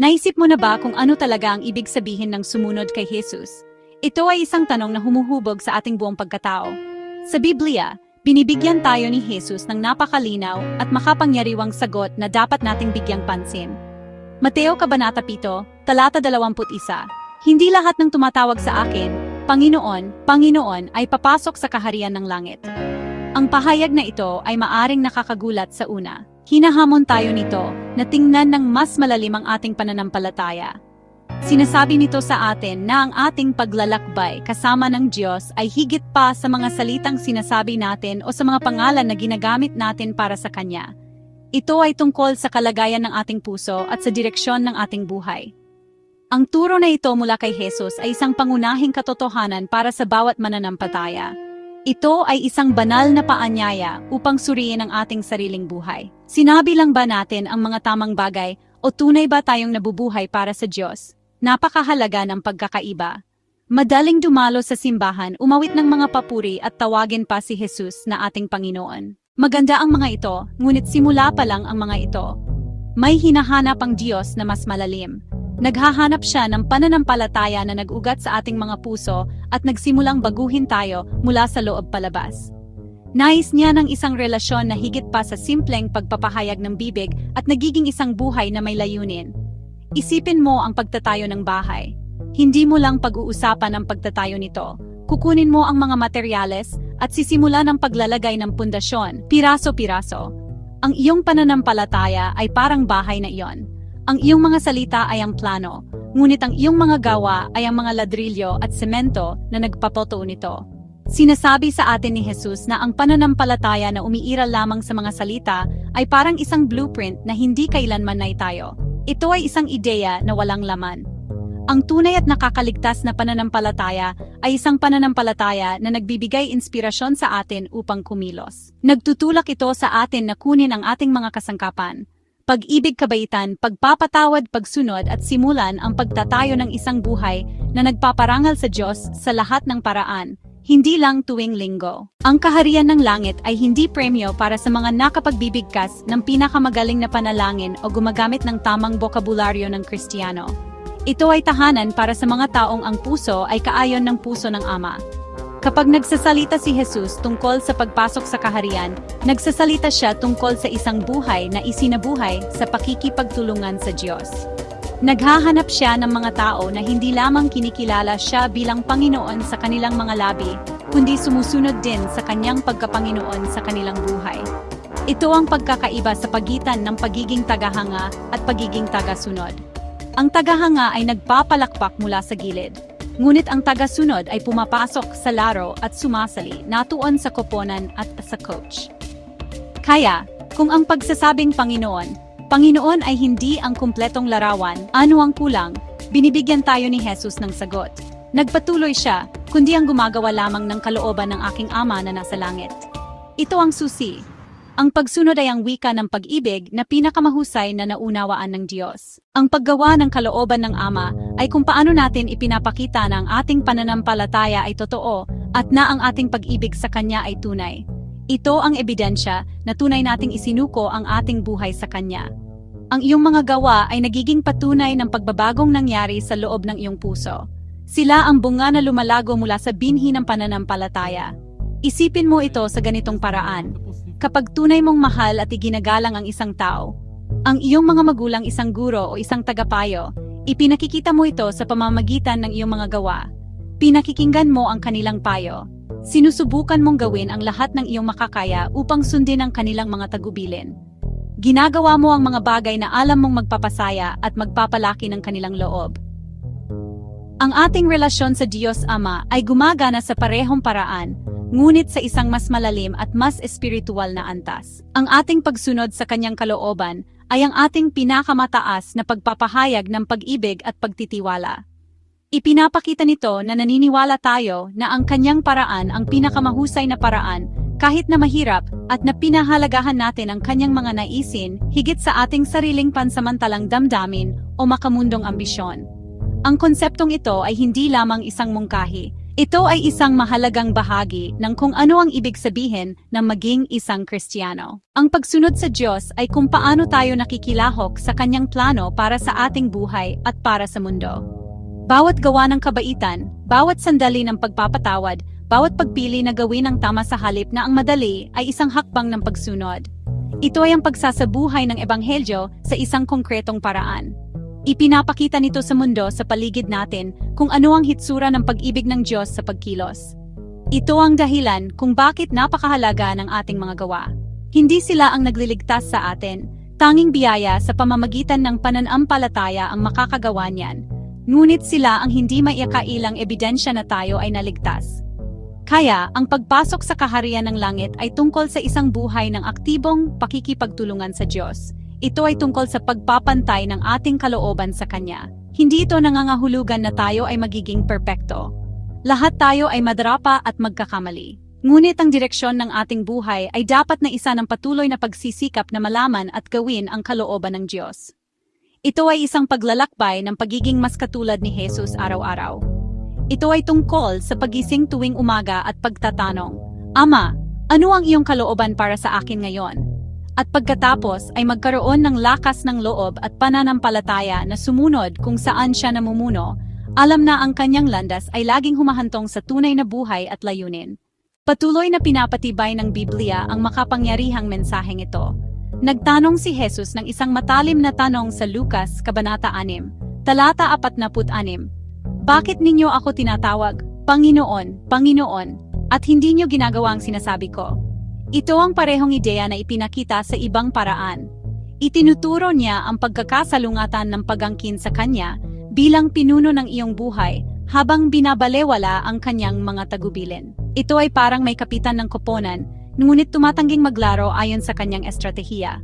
Naisip mo na ba kung ano talaga ang ibig sabihin ng sumunod kay Jesus? Ito ay isang tanong na humuhubog sa ating buong pagkatao. Sa Biblia, binibigyan tayo ni Jesus ng napakalinaw at makapangyariwang sagot na dapat nating bigyang pansin. Mateo Kabanata 7, talata 21 Hindi lahat ng tumatawag sa akin, Panginoon, Panginoon ay papasok sa kaharian ng langit. Ang pahayag na ito ay maaring nakakagulat sa una. Hinahamon tayo nito na tingnan ng mas malalim ang ating pananampalataya. Sinasabi nito sa atin na ang ating paglalakbay kasama ng Diyos ay higit pa sa mga salitang sinasabi natin o sa mga pangalan na ginagamit natin para sa Kanya. Ito ay tungkol sa kalagayan ng ating puso at sa direksyon ng ating buhay. Ang turo na ito mula kay Jesus ay isang pangunahing katotohanan para sa bawat mananampataya. Ito ay isang banal na paanyaya upang suriin ang ating sariling buhay. Sinabi lang ba natin ang mga tamang bagay o tunay ba tayong nabubuhay para sa Diyos? Napakahalaga ng pagkakaiba. Madaling dumalo sa simbahan, umawit ng mga papuri at tawagin pa si Jesus na ating Panginoon. Maganda ang mga ito, ngunit simula pa lang ang mga ito. May hinahanap ang Diyos na mas malalim. Naghahanap siya ng pananampalataya na nag-ugat sa ating mga puso at nagsimulang baguhin tayo mula sa loob palabas. Nais niya ng isang relasyon na higit pa sa simpleng pagpapahayag ng bibig at nagiging isang buhay na may layunin. Isipin mo ang pagtatayo ng bahay. Hindi mo lang pag-uusapan ang pagtatayo nito. Kukunin mo ang mga materyales at sisimula ng paglalagay ng pundasyon, piraso-piraso. Ang iyong pananampalataya ay parang bahay na iyon. Ang iyong mga salita ay ang plano, ngunit ang iyong mga gawa ay ang mga ladrilyo at semento na nagpapoto nito. Sinasabi sa atin ni Jesus na ang pananampalataya na umiiral lamang sa mga salita ay parang isang blueprint na hindi kailanman naitayo. Ito ay isang ideya na walang laman. Ang tunay at nakakaligtas na pananampalataya ay isang pananampalataya na nagbibigay inspirasyon sa atin upang kumilos. Nagtutulak ito sa atin na kunin ang ating mga kasangkapan, pag-ibig kabaitan, pagpapatawad, pagsunod at simulan ang pagtatayo ng isang buhay na nagpaparangal sa Diyos sa lahat ng paraan, hindi lang tuwing linggo. Ang kaharian ng langit ay hindi premyo para sa mga nakapagbibigkas ng pinakamagaling na panalangin o gumagamit ng tamang bokabularyo ng Kristiyano. Ito ay tahanan para sa mga taong ang puso ay kaayon ng puso ng Ama. Kapag nagsasalita si Jesus tungkol sa pagpasok sa kaharian, nagsasalita siya tungkol sa isang buhay na isinabuhay sa pakikipagtulungan sa Diyos. Naghahanap siya ng mga tao na hindi lamang kinikilala siya bilang Panginoon sa kanilang mga labi, kundi sumusunod din sa kanyang pagkapanginoon sa kanilang buhay. Ito ang pagkakaiba sa pagitan ng pagiging tagahanga at pagiging tagasunod. Ang tagahanga ay nagpapalakpak mula sa gilid, Ngunit ang tagasunod ay pumapasok sa laro at sumasali natuon sa koponan at sa coach. Kaya, kung ang pagsasabing Panginoon, Panginoon ay hindi ang kumpletong larawan, ano ang kulang, binibigyan tayo ni Jesus ng sagot. Nagpatuloy siya, kundi ang gumagawa lamang ng kalooban ng aking ama na nasa langit. Ito ang susi, ang pagsunod ay ang wika ng pag-ibig na pinakamahusay na naunawaan ng Diyos. Ang paggawa ng kalooban ng Ama ay kung paano natin ipinapakita na ang ating pananampalataya ay totoo at na ang ating pag-ibig sa Kanya ay tunay. Ito ang ebidensya na tunay nating isinuko ang ating buhay sa Kanya. Ang iyong mga gawa ay nagiging patunay ng pagbabagong nangyari sa loob ng iyong puso. Sila ang bunga na lumalago mula sa binhi ng pananampalataya. Isipin mo ito sa ganitong paraan. Kapag tunay mong mahal at iginagalang ang isang tao, ang iyong mga magulang isang guro o isang tagapayo, ipinakikita mo ito sa pamamagitan ng iyong mga gawa. Pinakikinggan mo ang kanilang payo. Sinusubukan mong gawin ang lahat ng iyong makakaya upang sundin ang kanilang mga tagubilin. Ginagawa mo ang mga bagay na alam mong magpapasaya at magpapalaki ng kanilang loob. Ang ating relasyon sa Diyos Ama ay gumagana sa parehong paraan, ngunit sa isang mas malalim at mas espiritual na antas. Ang ating pagsunod sa kanyang kalooban ay ang ating pinakamataas na pagpapahayag ng pag-ibig at pagtitiwala. Ipinapakita nito na naniniwala tayo na ang kanyang paraan ang pinakamahusay na paraan kahit na mahirap at na pinahalagahan natin ang kanyang mga naisin higit sa ating sariling pansamantalang damdamin o makamundong ambisyon. Ang konseptong ito ay hindi lamang isang mungkahi, Ito ay isang mahalagang bahagi ng kung ano ang ibig sabihin ng maging isang Kristiyano. Ang pagsunod sa Diyos ay kung paano tayo nakikilahok sa kanyang plano para sa ating buhay at para sa mundo. Bawat gawa ng kabaitan, bawat sandali ng pagpapatawad, bawat pagpili na gawin ang tama sa halip na ang madali ay isang hakbang ng pagsunod. Ito ay ang pagsasabuhay ng Ebanghelyo sa isang konkretong paraan. Ipinapakita nito sa mundo sa paligid natin kung ano ang hitsura ng pag-ibig ng Diyos sa pagkilos. Ito ang dahilan kung bakit napakahalaga ng ating mga gawa. Hindi sila ang nagliligtas sa atin, tanging biyaya sa pamamagitan ng pananampalataya ang makakagawa niyan. Ngunit sila ang hindi maiakailang ebidensya na tayo ay naligtas. Kaya, ang pagpasok sa kaharian ng langit ay tungkol sa isang buhay ng aktibong pakikipagtulungan sa Diyos. Ito ay tungkol sa pagpapantay ng ating kalooban sa Kanya. Hindi ito nangangahulugan na tayo ay magiging perpekto. Lahat tayo ay madrapa at magkakamali. Ngunit ang direksyon ng ating buhay ay dapat na isa ng patuloy na pagsisikap na malaman at gawin ang kalooban ng Diyos. Ito ay isang paglalakbay ng pagiging mas katulad ni Jesus araw-araw. Ito ay tungkol sa pagising tuwing umaga at pagtatanong, Ama, ano ang iyong kalooban para sa akin ngayon? At pagkatapos ay magkaroon ng lakas ng loob at pananampalataya na sumunod kung saan siya namumuno, alam na ang kanyang landas ay laging humahantong sa tunay na buhay at layunin. Patuloy na pinapatibay ng Biblia ang makapangyarihang mensaheng ito. Nagtanong si Jesus ng isang matalim na tanong sa Lucas, Kabanata 6, Talata 46, Bakit ninyo ako tinatawag, Panginoon, Panginoon, at hindi nyo ginagawa ang sinasabi ko? Ito ang parehong ideya na ipinakita sa ibang paraan. Itinuturo niya ang pagkakasalungatan ng pagangkin sa kanya bilang pinuno ng iyong buhay habang binabalewala ang kanyang mga tagubilin. Ito ay parang may kapitan ng koponan, ngunit tumatangging maglaro ayon sa kanyang estratehiya.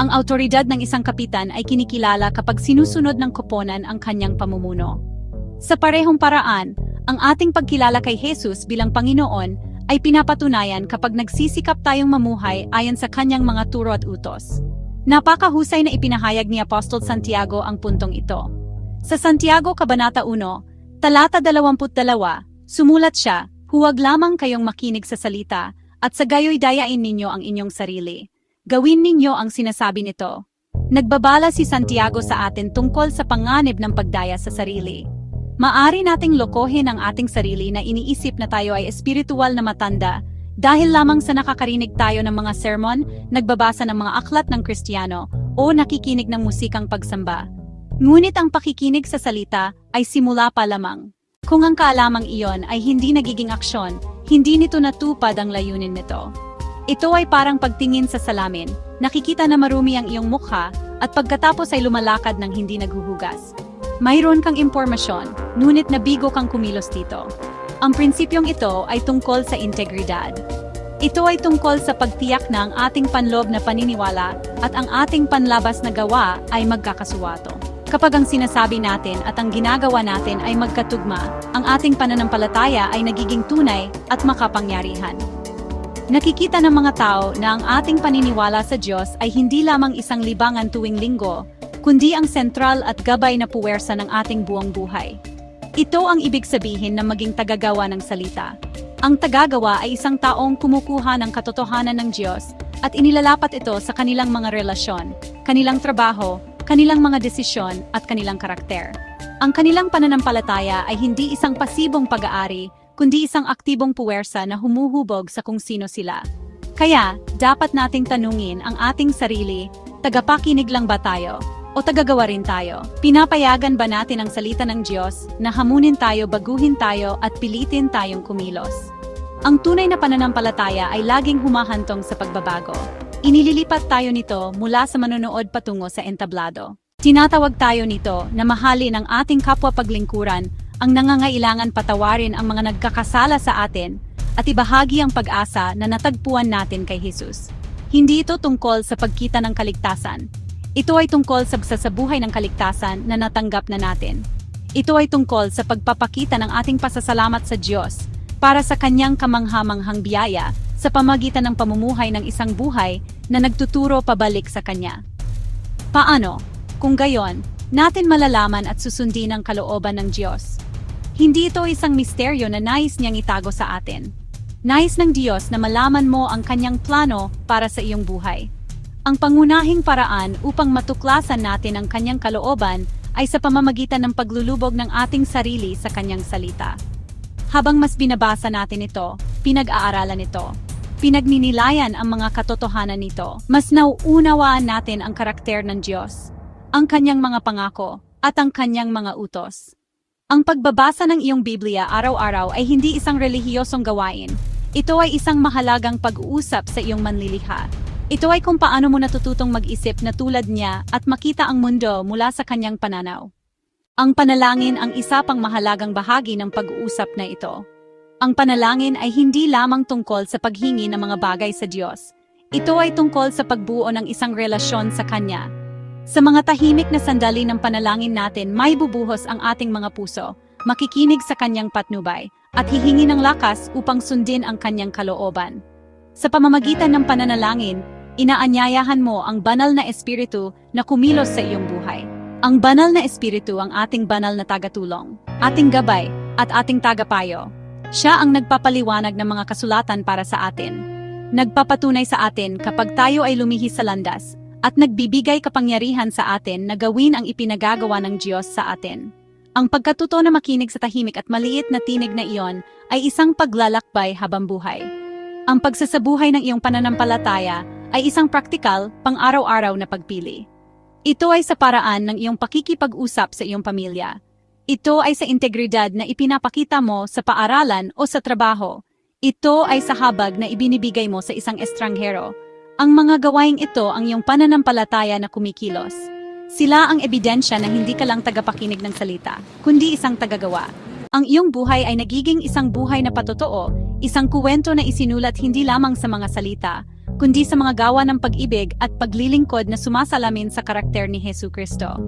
Ang autoridad ng isang kapitan ay kinikilala kapag sinusunod ng koponan ang kanyang pamumuno. Sa parehong paraan, ang ating pagkilala kay Jesus bilang Panginoon ay pinapatunayan kapag nagsisikap tayong mamuhay ayon sa kanyang mga turo at utos. Napakahusay na ipinahayag ni Apostol Santiago ang puntong ito. Sa Santiago Kabanata 1, talata 22, sumulat siya, huwag lamang kayong makinig sa salita, at sa gayoy dayain ninyo ang inyong sarili. Gawin ninyo ang sinasabi nito. Nagbabala si Santiago sa atin tungkol sa panganib ng pagdaya sa sarili. Maari nating lokohin ang ating sarili na iniisip na tayo ay espiritual na matanda dahil lamang sa nakakarinig tayo ng mga sermon, nagbabasa ng mga aklat ng Kristiyano, o nakikinig ng musikang pagsamba. Ngunit ang pakikinig sa salita ay simula pa lamang. Kung ang kaalamang iyon ay hindi nagiging aksyon, hindi nito natupad ang layunin nito. Ito ay parang pagtingin sa salamin, nakikita na marumi ang iyong mukha, at pagkatapos ay lumalakad ng hindi naghuhugas. Mayroon kang impormasyon, ngunit nabigo kang kumilos dito. Ang prinsipyong ito ay tungkol sa integridad. Ito ay tungkol sa pagtiyak na ang ating panlob na paniniwala at ang ating panlabas na gawa ay magkakasuwato. Kapag ang sinasabi natin at ang ginagawa natin ay magkatugma, ang ating pananampalataya ay nagiging tunay at makapangyarihan. Nakikita ng mga tao na ang ating paniniwala sa Diyos ay hindi lamang isang libangan tuwing linggo, kundi ang sentral at gabay na puwersa ng ating buong buhay. Ito ang ibig sabihin ng maging tagagawa ng salita. Ang tagagawa ay isang taong kumukuha ng katotohanan ng Diyos at inilalapat ito sa kanilang mga relasyon, kanilang trabaho, kanilang mga desisyon at kanilang karakter. Ang kanilang pananampalataya ay hindi isang pasibong pag-aari, kundi isang aktibong puwersa na humuhubog sa kung sino sila. Kaya, dapat nating tanungin ang ating sarili, tagapakinig lang ba tayo? O tagagawa rin tayo? Pinapayagan ba natin ang salita ng Diyos na hamunin tayo, baguhin tayo at pilitin tayong kumilos? Ang tunay na pananampalataya ay laging humahantong sa pagbabago. Inililipat tayo nito mula sa manonood patungo sa entablado. Tinatawag tayo nito na mahalin ang ating kapwa paglingkuran ang nangangailangan patawarin ang mga nagkakasala sa atin at ibahagi ang pag-asa na natagpuan natin kay Jesus. Hindi ito tungkol sa pagkita ng kaligtasan. Ito ay tungkol sa sasabuhay ng kaligtasan na natanggap na natin. Ito ay tungkol sa pagpapakita ng ating pasasalamat sa Diyos para sa kanyang kamanghamanghang biyaya sa pamagitan ng pamumuhay ng isang buhay na nagtuturo pabalik sa kanya. Paano? Kung gayon, natin malalaman at susundin ang kalooban ng Diyos. Hindi ito isang misteryo na nais niyang itago sa atin. Nais ng Diyos na malaman mo ang kanyang plano para sa iyong buhay. Ang pangunahing paraan upang matuklasan natin ang kanyang kalooban ay sa pamamagitan ng paglulubog ng ating sarili sa kanyang salita. Habang mas binabasa natin ito, pinag-aaralan ito, pinagninilayan ang mga katotohanan nito, mas nauunawaan natin ang karakter ng Diyos, ang kanyang mga pangako, at ang kanyang mga utos. Ang pagbabasa ng iyong Biblia araw-araw ay hindi isang relihiyosong gawain. Ito ay isang mahalagang pag-uusap sa iyong manliliha. Ito ay kung paano mo natututong mag-isip na tulad niya at makita ang mundo mula sa kanyang pananaw. Ang panalangin ang isa pang mahalagang bahagi ng pag-uusap na ito. Ang panalangin ay hindi lamang tungkol sa paghingi ng mga bagay sa Diyos. Ito ay tungkol sa pagbuo ng isang relasyon sa Kanya. Sa mga tahimik na sandali ng panalangin natin, may bubuhos ang ating mga puso, makikinig sa Kanyang patnubay, at hihingi ng lakas upang sundin ang Kanyang kalooban. Sa pamamagitan ng pananalangin, inaanyayahan mo ang banal na espiritu na kumilos sa iyong buhay. Ang banal na espiritu ang ating banal na tagatulong, ating gabay, at ating tagapayo. Siya ang nagpapaliwanag ng mga kasulatan para sa atin. Nagpapatunay sa atin kapag tayo ay lumihis sa landas, at nagbibigay kapangyarihan sa atin na gawin ang ipinagagawa ng Diyos sa atin. Ang pagkatuto na makinig sa tahimik at maliit na tinig na iyon ay isang paglalakbay habang buhay. Ang pagsasabuhay ng iyong pananampalataya ay isang praktikal, pang-araw-araw na pagpili. Ito ay sa paraan ng iyong pakikipag-usap sa iyong pamilya. Ito ay sa integridad na ipinapakita mo sa paaralan o sa trabaho. Ito ay sa habag na ibinibigay mo sa isang estranghero. Ang mga gawaing ito ang iyong pananampalataya na kumikilos. Sila ang ebidensya na hindi ka lang tagapakinig ng salita, kundi isang tagagawa. Ang iyong buhay ay nagiging isang buhay na patotoo, isang kuwento na isinulat hindi lamang sa mga salita, kundi sa mga gawa ng pag-ibig at paglilingkod na sumasalamin sa karakter ni Hesu Kristo.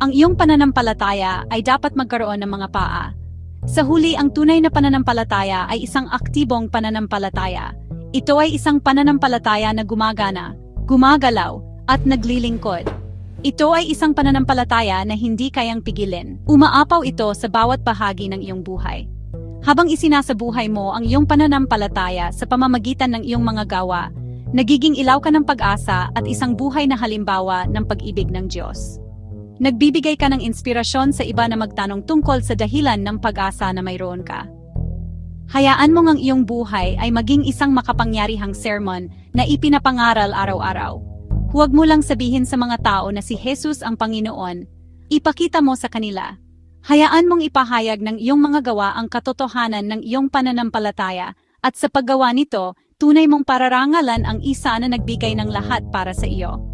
Ang iyong pananampalataya ay dapat magkaroon ng mga paa. Sa huli, ang tunay na pananampalataya ay isang aktibong pananampalataya. Ito ay isang pananampalataya na gumagana, gumagalaw, at naglilingkod. Ito ay isang pananampalataya na hindi kayang pigilin. Umaapaw ito sa bawat bahagi ng iyong buhay. Habang isinasabuhay mo ang iyong pananampalataya sa pamamagitan ng iyong mga gawa, nagiging ilaw ka ng pag-asa at isang buhay na halimbawa ng pag-ibig ng Diyos. Nagbibigay ka ng inspirasyon sa iba na magtanong tungkol sa dahilan ng pag-asa na mayroon ka. Hayaan mo ngang iyong buhay ay maging isang makapangyarihang sermon na ipinapangaral araw-araw. Huwag mo lang sabihin sa mga tao na si Jesus ang Panginoon. Ipakita mo sa kanila. Hayaan mong ipahayag ng iyong mga gawa ang katotohanan ng iyong pananampalataya at sa paggawa nito, tunay mong pararangalan ang isa na nagbigay ng lahat para sa iyo.